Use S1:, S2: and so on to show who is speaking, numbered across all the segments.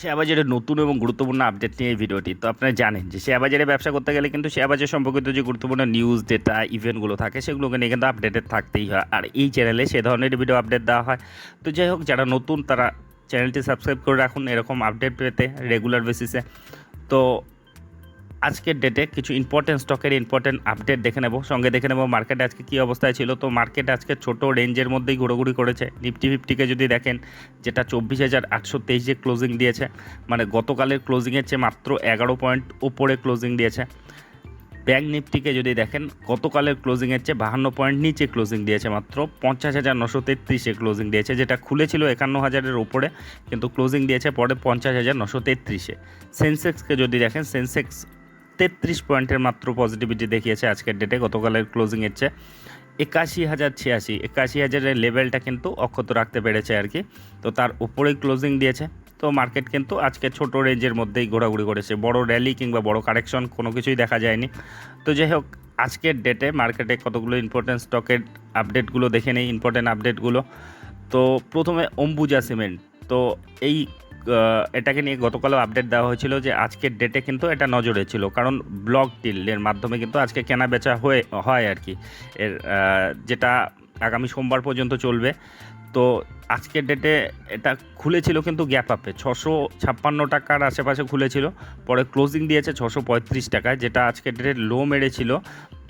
S1: Share বাজারের নতুন এবং গুরুত্বপূর্ণ আপডেট নিয়ে এই ভিডিওটি। তো আপনারা জানেন যে শেয়ারবাজারে ব্যবসা করতে গেলে কিন্তু শেয়ারবাজার সম্পর্কিত যে গুরুত্বপূর্ণ নিউজ ডেটা ইভেন্টগুলো থাকে, সেগুলোকে নিয়ে কিন্তু আপডেটেড থাকতেই হয়। আর এই চ্যানেলে সে ধরনের ভিডিও আপডেট দেওয়া হয়। তো যাই হোক, যারা নতুন তারা চ্যানেলটি সাবস্ক্রাইব করে রাখুন এরকম আপডেট পেতে রেগুলার বেসিসে তো আজকের ডেটে কিছু ইম্পর্টেন্ট স্টকের ইম্পর্টেন্ট আপডেট দেখে নেব। সঙ্গে দেখে নেব মার্কেট আজকে কী অবস্থায় ছিল। তো মার্কেট আজকে ছোট রেঞ্জের মধ্যেই ঘোরাঘুরি করেছে। নিফটি ফিফটিকে যদি দেখেন, যেটা চব্বিশ হাজার আটশো তেইশে ক্লোজিং দিয়েছে মানে গতকালের ক্লোজিংয়ের চেয়ে মাত্র এগারো পয়েন্ট ওপরে ক্লোজিং দিয়েছে। ব্যাঙ্ক নিফটিকে যদি দেখেন, গতকালের ক্লোজিংয়ের চেয়ে বাহান্ন পয়েন্ট নিচে ক্লোজিং দিয়েছে মাত্র। পঞ্চাশ হাজার নশো তেত্রিশে ক্লোজিং দিয়েছে, যেটা খুলেছিল একান্ন হাজারের ওপরে কিন্তু ক্লোজিং দিয়েছে পরে পঞ্চাশ হাজার নশো তেত্রিশে। সেন্সেক্সকে যদি দেখেন সেন্সেক্স তেত্রিশ পয়েন্টের মাত্র পজিটিভিটি দেখিয়েছে আজকের ডেটে গতকালের ক্লোজিংয়ের চেয়ে। একাশি হাজার ছিয়াশি, একাশি হাজারের লেভেলটা কিন্তু অক্ষত রাখতে পেরেছে আর কি। তো তার উপরেই ক্লোজিং দিয়েছে। তো মার্কেট কিন্তু আজকে ছোট রেঞ্জের মধ্যেই ঘোরাঘুরি করেছে। বড় র্যালি কিংবা বড় কারেকশন কোনো কিছুই দেখা যায়নি। তো যাই হোক, আজকের ডেটে মার্কেটে কতগুলো ইম্পর্টেন্ট স্টকের আপডেটগুলো দেখে নেই ইম্পর্টেন্ট আপডেটগুলো তো প্রথমে অম্বুজা সিমেন্ট তো এই এটাকে নিয়ে গতকালও আপডেট দেওয়া হয়েছিল যে আজকের ডেটে কিন্তু এটা নজরে ছিল। কারণ ব্লক ডিলের মাধ্যমে কিন্তু আজকে কেনা বেচা হয়ে, হয় আর কি। এর যেটা আগামী সোমবার পর্যন্ত চলবে। তো আজকের ডেটে এটা খুলেছিল কিন্তু গ্যাপ আপে ছশো ছাপ্পান্ন টাকার আশেপাশে খুলেছিল। পরে ক্লোজিং দিয়েছে ছশো পঁয়ত্রিশ টাকায়, যেটা আজকের ডেটে লো মেরেছিল।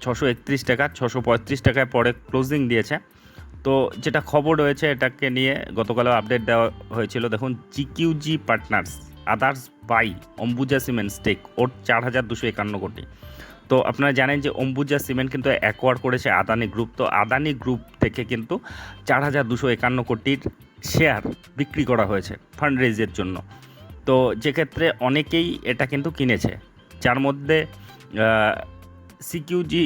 S1: ছশো একত্রিশ টাকা, ছশো পঁয়ত্রিশ টাকায় পরে ক্লোজিং দিয়েছে। তো যেটা খবর রয়েছে এটাকে নিয়ে গতকালও আপডেট দেওয়া হয়েছিল। দেখুন GQG partners others buy Ambuja cement stake worth চার হাজার দুশো একান্ন কোটি। তো আপনারা জানেন যে অম্বুজা সিমেন্ট কিন্তু অ্যাকোয়ার করেছে আদানি গ্রুপ তো আদানি গ্রুপ থেকে কিন্তু চার হাজার দুশো একান্ন কোটির শেয়ার বিক্রি করা হয়েছে ফান্ড রেজের জন্য। তো যেক্ষেত্রে অনেকেই এটা কিন্তু কিনেছে। যার মধ্যে সিকিউজি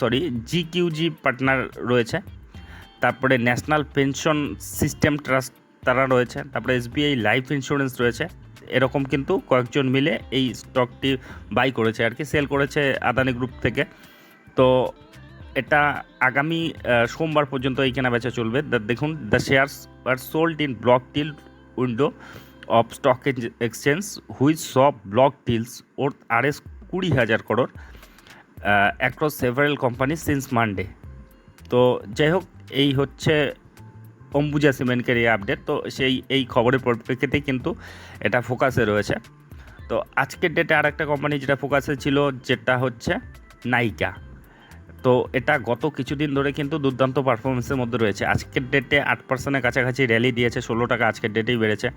S1: সরি জিকিউজি পার্টনার রয়েছে। তারপরে ন্যাশনাল পেনশন সিস্টেম ট্রাস্ট তারা রয়েছে, তারপরে এসবিআই লাইফ ইন্স্যুরেন্স রয়েছে। এরকম কিন্তু কয়েকজন মিলে এই স্টকটি বাই করেছে আর কি, সেল করেছে আদানি গ্রুপ থেকে। তো এটা আগামী সোমবার পর্যন্ত এই কেনা বেচা চলবে দেখুন, the shares are sold in block deal window of stock exchange, which saw block deals worth R S কুড়ি হাজার crore across several company since Monday তো যাই হোক, এই হচ্ছে অম্বুজা সিমেন্টের এই আপডেট তো সেই, এই খবরের পরিপ্রেক্ষিতেই কিন্তু এটা ফোকাসে রয়েছে। তো আজকের ডেটে আর একটা কোম্পানি যেটা ফোকাসে ছিল, যেটা হচ্ছে নাইকা তো এটা গত কিছুদিন ধরে কিন্তু দুর্দান্ত পারফরমেন্সের মধ্যে রয়েছে। আজকের ডেটে আট পার্সেন্টের কাছাকাছি র্যালি দিয়েছে, ষোলো টাকা আজকের ডেটেই বেড়েছে।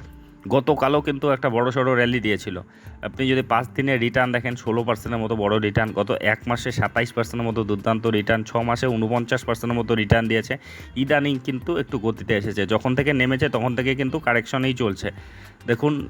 S1: গতকালও কিন্তু একটা বড় সড়ো র্যালি দিয়েছিল। আপনি যদি পাঁচ দিনের রিটার্ন দেখেন, ষোলো পার্সেন্টের মতো বড় রিটার্ন গত এক মাসে সাতাইশ পার্সেন্টের মতো দুর্দান্ত রিটার্ন ছ মাসে উনপঞ্চাশ পার্সেন্টের মতো রিটার্ন দিয়েছে। ইদানিং কিন্তু একটু গতিতে এসেছে। যখন থেকে নেমেছে, তখন থেকে কিন্তু কারেকশনেই চলছে। দেখুন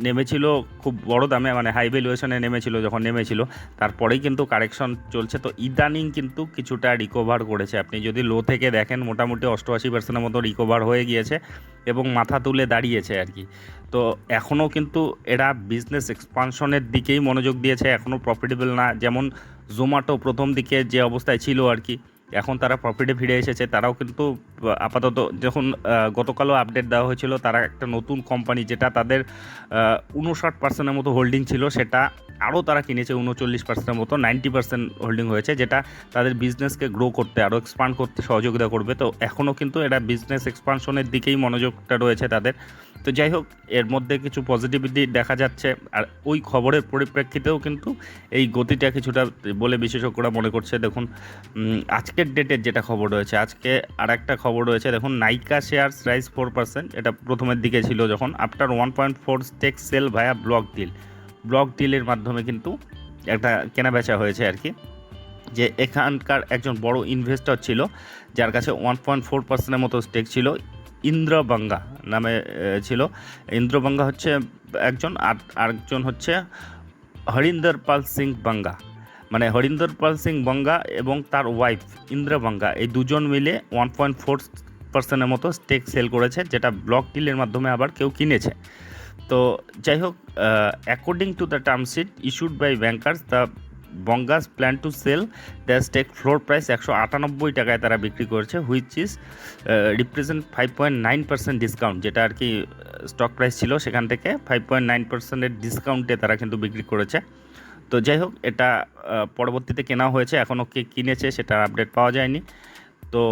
S1: নেমেছিল খুব বড় দামে মানে হাই ভ্যালুয়েশনে নেমেছিল, যখন নেমেছিল, তারপরেই কিন্তু কারেকশন চলছে। তো ইদানিং কিন্তু কিছুটা রিকভার করেছে। আপনি যদি লো থেকে দেখেন, মোটামুটি অষ্টআশি পার্সেন্টের মতো রিকভার হয়ে গিয়েছে। এবং মাথা তুলে দাঁড়িয়েছে আর কি। তো এখনও কিন্তু এরা বিজনেস এক্সপানশনের দিকেই মনোযোগ দিয়েছে, এখনও প্রফিটেবল না। যেমন জোম্যাটো প্রথম দিকে যে অবস্থায় ছিল আর কি। এখন তারা প্রফিটে ফিরে এসেছে, তারাও কিন্তু আপাতত যখন গতকালও আপডেট দেওয়া হয়েছিল, তারা একটা নতুন কোম্পানি যেটা তাদের উনষাট পার্সেন্টের মতো হোল্ডিং ছিল, সেটা আরও তারা কিনেছে উনচল্লিশ পার্সেন্টের মতো, নাইনটি পার্সেন্ট হোল্ডিং হয়েছে, যেটা তাদের বিজনেসকে গ্রো করতে, আরও এক্সপান্ড করতে সহযোগিতা করবে। তো এখনও কিন্তু এটা বিজনেস এক্সপানশনের দিকেই মনোযোগটা রয়েছে তাদের। তো যাই হোক, এর মধ্যে কিছু পজিটিভিটি দেখা যাচ্ছে। আর ওই খবরের পরিপ্রেক্ষিতেও কিন্তু এই গতিটা কিছুটা বলে বিশেষজ্ঞরা মনে করছে। দেখুন আজকের ডেটের যেটা খবর রয়েছে, আজকে আর একটা খবর রয়েছে। দেখুন, Nykaa shares rise four percent এটা প্রথমের দিকে ছিল যখন। After one point four stake sale via block deal block ডিলের মাধ্যমে কিন্তু একটা কেনা বেচা হয়েছে আর কি। যে এখানকার একজন বড় ইনভেস্টর ছিল, যার কাছে ওয়ান পয়েন্ট ফোর পার্সেন্টের মতো স্টেক ছিল। ইন্দ্রবাঙ্গা নামে ছিল। ইন্দ্রবাঙ্গা হচ্ছে একজন, আর আরেকজন হচ্ছে হরিন্দর পাল সিং বাঙ্গা। মানে হরিন্দর পাল সিং বাঙ্গা এবং তার ওয়াইফ ইন্দ্রা বাঙ্গা এই দুজন মিলে ওয়ান পয়েন্ট ফোর পার্সেন্টের মতো স্টেক সেল করেছে, যেটা ব্লক ডিলের মাধ্যমে আবার কেউ কিনেছে। তো যাই হোক according to the term sheet issued by bankers the বঙ্গাস plan to sell the stake floor price একশো আটানব্বই টাকায় তারা বিক্রি করছে which is represent five point nine percent discount যেটা আর কি স্টক প্রাইস ছিল সেখান থেকে ফাইভ পয়েন্ট নাইন পার্সেন্টের ডিসকাউন্টে তারা কিন্তু বিক্রি করেছে। তো যাই হোক, এটা পরবর্তীতে কেনা হয়েছে এখনও কে কিনেছে সেটার আপডেট পাওয়া যায়নি। তো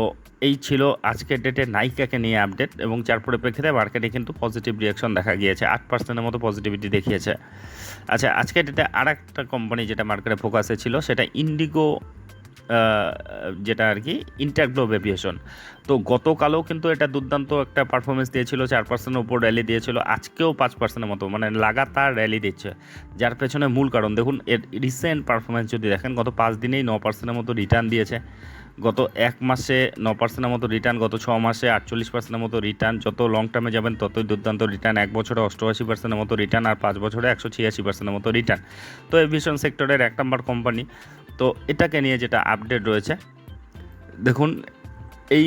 S1: এই ছিল আজকের ডেটে নাইকাকে নিয়ে আপডেট এবং যার পরিপ্রেক্ষিতে মার্কেটে কিন্তু পজিটিভ রিয়াকশন দেখা গিয়েছে। আট পার্সেন্টের মতো পজিটিভিটি দেখিয়েছে। আচ্ছা আজকের ডেটে আর একটা কোম্পানি যেটা মার্কেটে ফোকাসে ছিল, সেটা ইন্ডিগো যেটা আর কি ইন্টারগ্লোব এভিয়েশন তো গতকালও কিন্তু এটা দুর্দান্ত একটা পারফরমেন্স দিয়েছিল, চার পার্সেন্টের উপর র্যালি দিয়েছিল, আজকেও পাঁচ পার্সেন্টের মতো মানে লাগাতার র্যালি দিচ্ছে। যার পেছনে মূল কারণ, দেখুন, এর রিসেন্ট পারফরমেন্স যদি দেখেন, গত পাঁচ দিনেই ন পার্সেন্টের মতো রিটার্ন দিয়েছে। গত এক মাসে ন পার্সেন্টের মতো রিটার্ন গত ছ মাসে আটচল্লিশ পার্সেন্টের মতো রিটার্ন যত লং টার্মে যাবেন, ততই দুর্দান্ত রিটার্ন এক বছরে অষ্টআশি পার্সেন্টের মতো রিটার্ন আর পাঁচ বছরে একশো ছিয়াশি পার্সেন্টের মতো রিটার্ন তো এভিয়েশন সেক্টরের এক নম্বর কোম্পানি তো এটাকে নিয়ে যেটা আপডেট রয়েছে, দেখুন, এই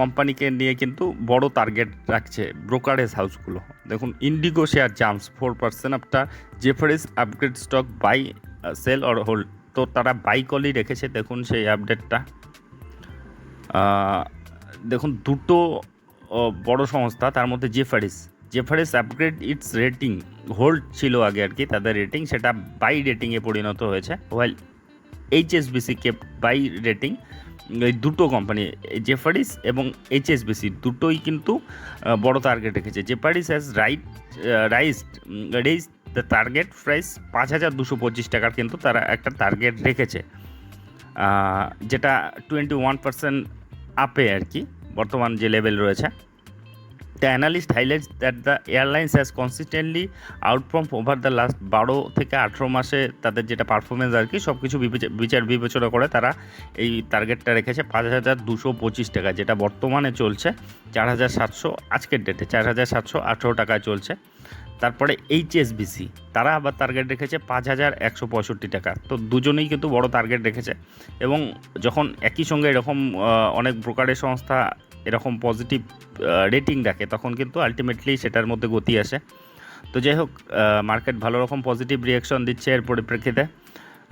S1: কোম্পানিকে নিয়ে কিন্তু বড় টার্গেট রাখছে ব্রোকারেজ হাউসগুলো দেখুন IndiGo share jumps four percent after Jefferies upgrade stock buy sell or hold তো তারা বাই কলই রেখেছে, দেখুন সেই আপডেটটা দেখুন, দুটো বড় সংস্থা, তার মধ্যে Jefferies Jefferies upgrade its rating hold ছিল আগে আর কি, তাদের রেটিং সেটা বাই রেটিংয়ে পরিণত হয়েছে। While HSBC Cape buy rating এই দুটো কোম্পানি জেফারিস এবং এইচএসবিসি দুটোই কিন্তু বড় টার্গেট রেখেছে। Jefferies has right rise raise the target price পাঁচ হাজার দুশো পঁচিশ টাকার কিন্তু তারা একটা টার্গেট রেখেছে। যেটা টোয়েন্টি ওয়ান পার্সেন্ট আপে আর কি, বর্তমান যে লেভেল রয়েছে। The analyst highlights that the airlines has consistently outperformed over the last বারো থেকে আঠেরো মাসে তাদের যেটা পারফরমেন্স আর কি সব কিছু বিচার বিবেচনা করে তারা এই টার্গেটটা রেখেছে পাঁচ হাজার দুশো পঁচিশ টাকা, যেটা বর্তমানে চলছে চার হাজার সাতশো, আজকের ডেটে চার হাজার সাতশো আঠেরো টাকায় চলছে। তারপরে এইচএসবিসি, তারা আবার টার্গেট রেখেছে পাঁচ হাজার একশো পঁয়ষট্টি টাকা। তো দুজনেই কিন্তু বড় টার্গেট রেখেছে এবং যখন একই সঙ্গে এরকম অনেক ব্রোকারের সংস্থা এরকম পজিটিভ রেটিং রাখে তখন কিন্তু আলটিমেটলি সেটার মধ্যে গতি আসে। তো যাই হোক মার্কেট ভালো রকম পজিটিভ রিয়াকশন দিচ্ছে এর পরিপ্রেক্ষিতে।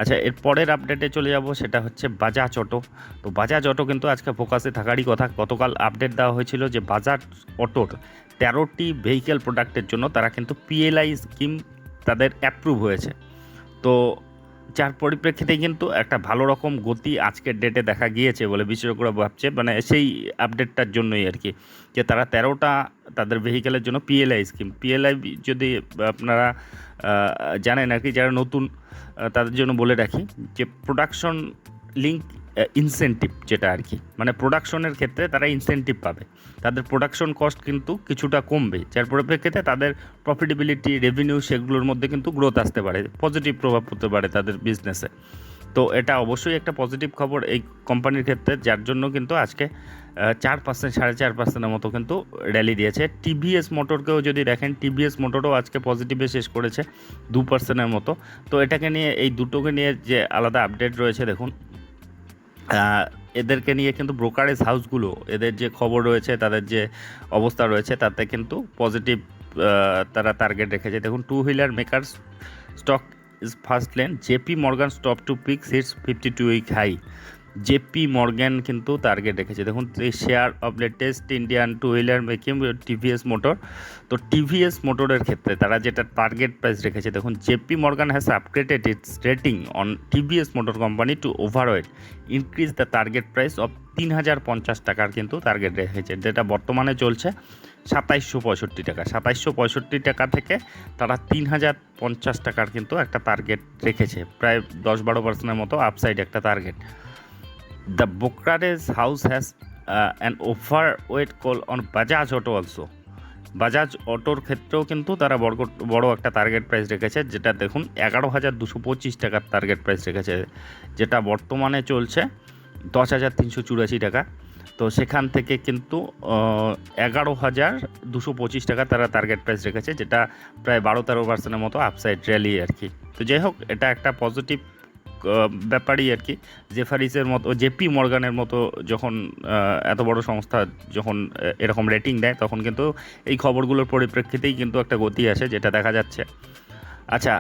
S1: আচ্ছা এর পরের আপডেটে চলে যাব, সেটা হচ্ছে বাজাজ অটো তো বাজাজ অটো কিন্তু আজকে ফোকাসে থাকারই কথা। গতকাল আপডেট দেওয়া হয়েছিল যে বাজাজ অটোর তেরোটি ভেহিকেল প্রোডাক্টের জন্য তারা কিন্তু পিএলআই স্কিম তাদের অ্যাপ্রুভ হয়েছে। তো যার পরিপ্রেক্ষিতে কিন্তু একটা ভালো রকম গতি আজকের ডেটে দেখা গিয়েছে বলে বিশেষজ্ঞরা ভাবছে। মানে সেই আপডেটটার জন্যই আর কি। যে তারা তেরোটা তাদের ভেহিকেলের জন্য পিএলআই স্কিম পিএলআই যদি আপনারা জানেন আর কি, যারা নতুন তাদের জন্য বলে রাখি যে প্রোডাকশন লিঙ্ক ইনসেন্টিভ যেটা আর কি মানে প্রোডাকশনের ক্ষেত্রে তারা ইনসেন্টিভ পাবে। তাদের প্রোডাকশন কস্ট কিন্তু কিছুটা কমবে। যার পরিপ্রেক্ষিতে তাদের প্রফিটেবিলিটি রেভিনিউ সেগুলোর মধ্যে কিন্তু গ্রোথ আসতে পারে। পজিটিভ প্রভাব পড়তে পারে তাদের বিজনেসে তো এটা অবশ্যই একটা পজিটিভ খবর এই কোম্পানির ক্ষেত্রে, যার জন্য কিন্তু আজকে চার পার্সেন্ট সাড়ে চার পার্সেন্টের মতো কিন্তু র্যালি দিয়েছে। টিভিএস মোটরকেও যদি দেখেন টিভিএস মোটরও আজকে পজিটিভে শেষ করেছে দু পার্সেন্টের মতো। তো এটাকে নিয়ে, এই দুটোকে নিয়ে যে আলাদা আপডেট রয়েছে, দেখুন। এদেরকে নিয়ে কিন্তু ব্রোকারেজ হাউসগুলো এদের যে খবর রয়েছে, তাদের যে অবস্থা রয়েছে, তাতে কিন্তু পজিটিভ তারা টার্গেট রেখেছে। দেখুন two wheeler makers stock is first lane JP Morgan stop to pick sits fifty two week high JP Morgan কিন্তু টার্গেট রেখেছে। দেখুন share of latest Indian two wheeler making TVS motor. তো TVS মোটরের ক্ষেত্রে তারা যেটা টার্গেট প্রাইস রেখেছে, দেখুন, JP Morgan has upgraded its rating on TVS motor company to overweight increase the target price of তিন হাজার পঞ্চাশ টাকার কিন্তু টার্গেট রেখেছে, যেটা বর্তমানে চলছে সাতাইশশো পঁয়ষট্টি টাকা। সাতাইশশো পঁয়ষট্টি টাকা থেকে তারা তিন হাজার পঞ্চাশ টাকার কিন্তু একটা টার্গেট রেখেছে, প্রায় দশ বারো পার্সেন্টের মতো আপসাইড একটা target the brokerage house has an overweight call on Bajaj auto also Bajaj অটোর ক্ষেত্রেও কিন্তু তারা বড় বড় একটা টার্গেট প্রাইস রেখেছে, যেটা দেখুন এগারো হাজার দুশো পঁচিশ টাকার টার্গেট প্রাইস রেখেছে, যেটা বর্তমানে চলছে দশ হাজার তিনশো চুরাশি টাকা। তো সেখান থেকে কিন্তু এগারো হাজার দুশো পঁচিশ টাকা তারা টার্গেট প্রাইস রেখেছে, যেটা প্রায় বারো তেরো পার্সেন্টের মতো আপসাইড র্যালি আর কি। তো যাই হোক, এটা একটা পজিটিভ ব্যাপারই আর কি। জেফারিসের মতো জেপি মর্গানের মতো যখন এত বড় সংস্থা যখন এরকম রেটিং দেয়, তখন কিন্তু এই খবরগুলোর পরিপ্রেক্ষিতেই কিন্তু একটা গতি আসে, যেটা দেখা যাচ্ছে। আচ্ছা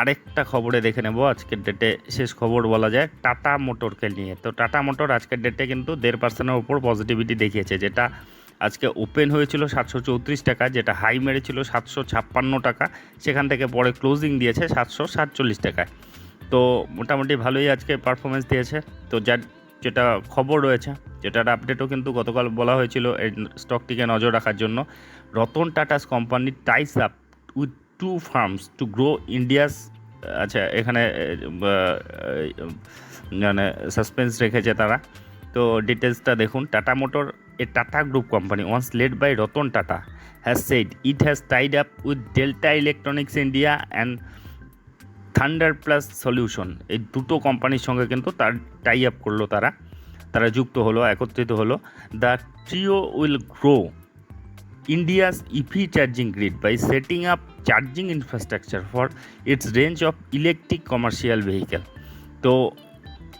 S1: আরেকটা খবরে দেখে নেব, আজকের ডেটে শেষ খবর বলা যায় টাটা মোটরকে নিয়ে। তো টাটা মোটর আজকের ডেটে কিন্তু দেড় পার্সেন্টের উপর পজিটিভিটি দেখিয়েছে, যেটা আজকে ওপেন হয়েছিল সাতশো চৌত্রিশ টাকা, যেটা হাই মেরেছিল সাতশো ছাপ্পান্ন টাকা, সেখান থেকে পরে ক্লোজিং দিয়েছে সাতশো সাতচল্লিশ টাকায়। তো মোটামুটি ভালোই আজকে পারফরমেন্স দিয়েছে। তো যার যেটা খবর রয়েছে, যেটার আপডেটও কিন্তু গতকাল বলা হয়েছিল এই স্টকটিকে নজর রাখার জন্য, Ratan Tata's company ties up with two firms to grow India's আচ্ছা এখানে মানে সাসপেন্স রেখেছে তারা। তো ডিটেলসটা দেখুন, Tata motor, a Tata group company once led by Ratan Tata has said it has tied up with Delta electronics India and thunder plus solution এই দুটো কোম্পানির সঙ্গে কিন্তু তার টাই আপ করল তারা। তারা যুক্ত হলো, একত্রিত হলো। The trio will grow India's EV charging grid by setting up charging infrastructure for its range of electric commercial vehicle তো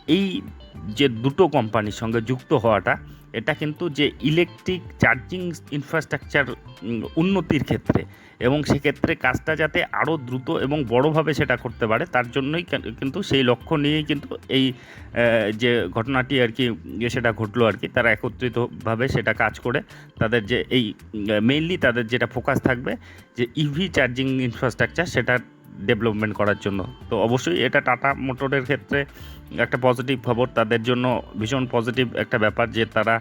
S1: এই যে দুটো কোম্পানির সঙ্গে যুক্ত হওয়াটা এটা কিন্তু যে ইলেকট্রিক চার্জিং ইনফ্রাস্ট্রাকচার উন্নতির ক্ষেত্রে। এবং সেক্ষেত্রে কাজটা যাতে আরও দ্রুত এবং বড়োভাবে সেটা করতে পারে, তার জন্যই কিন্তু সেই লক্ষ্য নিয়েই কিন্তু এই যে ঘটনাটি আর কি সেটা ঘটলো আর কি, তারা একত্রিতভাবে সেটা কাজ করে। তাদের যে এই মেইনলি তাদের যেটা ফোকাস থাকবে, যে ইভি চার্জিং ইনফ্রাস্ট্রাকচার সেটা ডেভেলপমেন্ট করার জন্য। তো অবশ্যই এটা টাটা মোটরের ক্ষেত্রে একটা পজিটিভ খবর। তাদের জন্য ভীষণ পজিটিভ একটা ব্যাপার যে তারা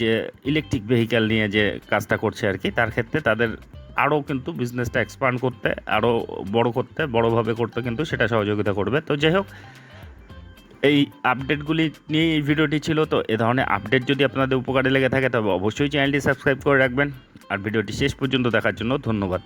S1: যে ইলেকট্রিক ভেহিক্যাল নিয়ে যে কাজটা করছে আর কি, তার ক্ষেত্রে তাদের আরও কিন্তু বিজনেসটা এক্সপান্ড করতে, আরও বড় করতে, বড়োভাবে করতে কিন্তু সেটা সহযোগিতা করবে। তো যাই হোক, এই আপডেটগুলি নিয়ে এই ভিডিওটি ছিল। তো এ ধরনের আপডেট যদি আপনাদের উপকারে লেগে থাকে, তবে অবশ্যই চ্যানেলটি সাবস্ক্রাইব করে রাখবেন। আর ভিডিওটি শেষ পর্যন্ত দেখার জন্য ধন্যবাদ।